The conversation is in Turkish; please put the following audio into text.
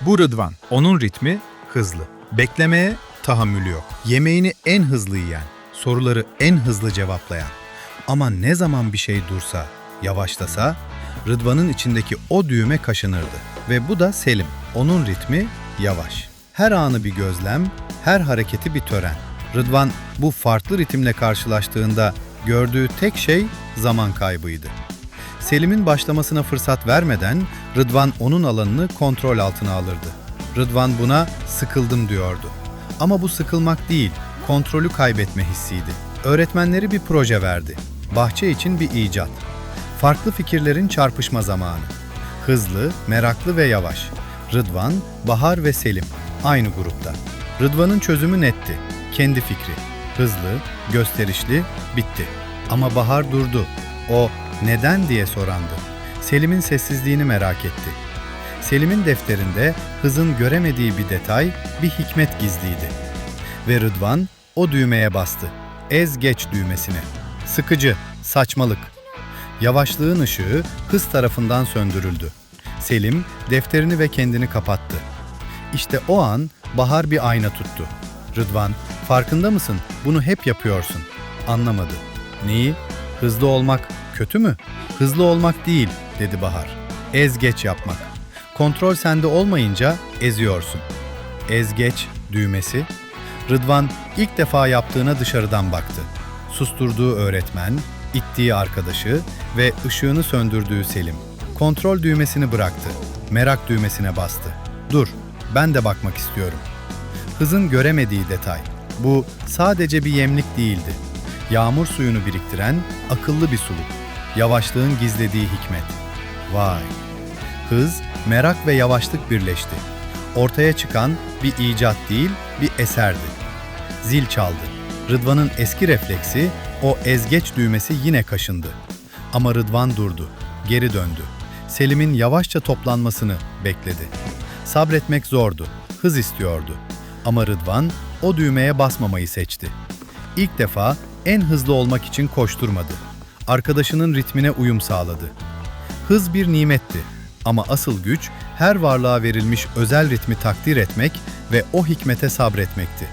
Bu Rıdvan. Onun ritmi hızlı. Beklemeye tahammülü yok. Yemeğini en hızlı yiyen, soruları en hızlı cevaplayan. Ama ne zaman bir şey dursa, yavaşlasa, Rıdvan'ın içindeki o düğme kaşınırdı. Ve bu da Selim. Onun ritmi yavaş. Her anı bir gözlem, her hareketi bir tören. Rıdvan bu farklı ritimle karşılaştığında gördüğü tek şey zaman kaybıydı. Selim'in başlamasına fırsat vermeden Rıdvan onun alanını kontrol altına alırdı. Rıdvan buna sıkıldım diyordu. Ama bu sıkılmak değil, kontrolü kaybetme hissiydi. Öğretmenleri bir proje verdi. Bahçe için bir icat. Farklı fikirlerin çarpışma zamanı. Hızlı, meraklı ve yavaş. Rıdvan, Bahar ve Selim aynı grupta. Rıdvan'ın çözümü netti. Kendi fikri. Hızlı, gösterişli, bitti. Ama Bahar durdu. O neden diye sorandı. Selim'in sessizliğini merak etti. Selim'in defterinde hızın göremediği bir detay, bir hikmet gizliydi. Ve Rıdvan o düğmeye bastı. Ez geç düğmesine. Sıkıcı, saçmalık. Yavaşlığın ışığı hız tarafından söndürüldü. Selim defterini ve kendini kapattı. İşte o an Bahar bir ayna tuttu. Rıdvan, farkında mısın? Bunu hep yapıyorsun. Anlamadı. Neyi? Hızlı olmak kötü mü? Hızlı olmak değil, dedi Bahar. Ez geç yapmak. Kontrol sende olmayınca eziyorsun. Ez geç düğmesi. Rıdvan ilk defa yaptığına dışarıdan baktı. Susturduğu öğretmen, ittiği arkadaşı ve ışığını söndürdüğü Selim. Kontrol düğmesini bıraktı. Merak düğmesine bastı. Dur, ben de bakmak istiyorum. Hızın göremediği detay. Bu sadece bir yemlik değildi. Yağmur suyunu biriktiren akıllı bir suluk. Yavaşlığın gizlediği hikmet. Vay! Hız, merak ve yavaşlık birleşti. Ortaya çıkan bir icat değil, bir eserdi. Zil çaldı. Rıdvan'ın eski refleksi, o ezgeç düğmesi yine kaşındı. Ama Rıdvan durdu, geri döndü. Selim'in yavaşça toplanmasını bekledi. Sabretmek zordu, hız istiyordu. Ama Rıdvan o düğmeye basmamayı seçti. İlk defa en hızlı olmak için koşturmadı. Arkadaşının ritmine uyum sağladı. Hız bir nimetti ama asıl güç her varlığa verilmiş özel ritmi takdir etmek ve o hikmete sabretmekti.